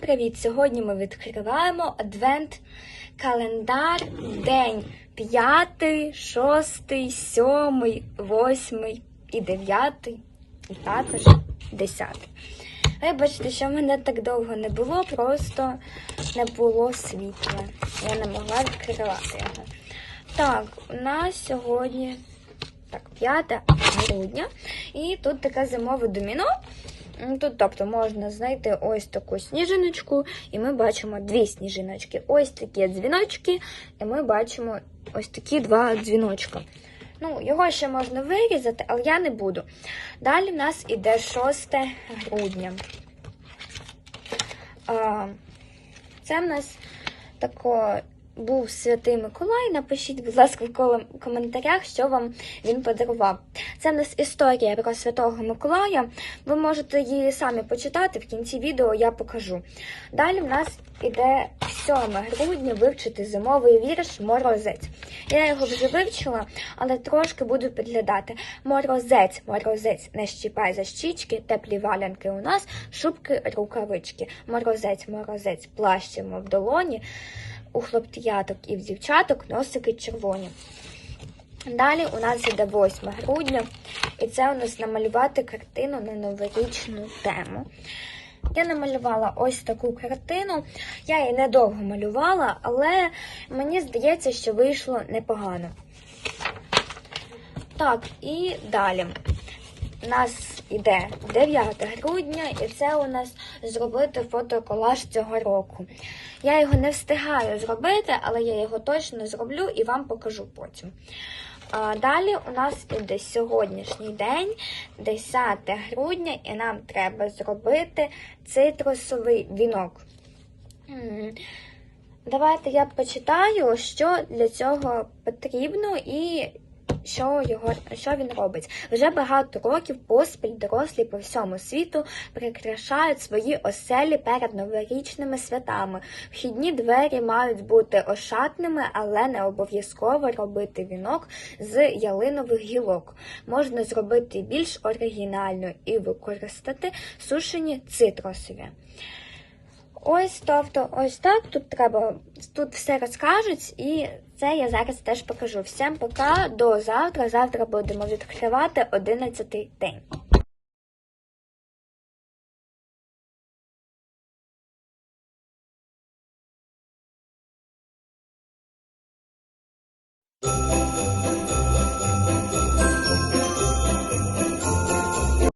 Привіт! Сьогодні ми відкриваємо адвент календар день 5, 6, 7, 8 і 9, і також 10. Вибачте, що мене так довго не було, просто не було світла. Я не могла відкривати його. Так, у нас сьогодні так, 5 грудня. І тут таке зимове доміно. М, Тут, тобто, можна знайти ось таку сніжиночку, і ми бачимо дві сніжиночки. Ось такі дзвіночки, і ми бачимо ось такі два дзвіночка. Ну, його ще можна вирізати, але я не буду. Далі в нас іде 6 грудня. Це в нас тако був святий Миколай. Напишіть, будь ласка, в коментарях, що вам він подарував. Це в нас історія про святого Миколая. Ви можете її самі почитати. В кінці відео я покажу. Далі в нас іде 7 грудня вивчити зимовий вірш Морозець. Я його вже вивчила, але трошки буду підглядати. Морозець, морозець, не щіпай за щічки, теплі валянки у нас, шубки, рукавички. Морозець, морозець, плащимо в долоні. У хлоптяток і в дівчаток носики червоні. Далі у нас іде 8 грудня, і це у нас намалювати картину на новорічну тему. Я намалювала ось таку картину. Я її недовго малювала, але мені здається, що вийшло непогано. Так, і далі. У нас іде 9 грудня, і це у нас зробити фотоколаж цього року. Я його не встигаю зробити, але я його точно зроблю і вам покажу потім. Далі у нас іде сьогоднішній день, 10 грудня, і нам треба зробити цитрусовий вінок. Давайте я почитаю, що для цього потрібно і що, його, що він робить. Вже багато років поспіль дорослі по всьому світу прикрашають свої оселі перед новорічними святами. Вхідні двері мають бути ошатними, але не обов'язково робити вінок з ялинових гілок. Можна зробити більш оригінально і використати сушені цитрусові. Ось, тобто, ось так. Тут треба, тут все розкажуть, і це я зараз теж покажу. Всім пока, до завтра. Завтра будемо відкривати 11 день.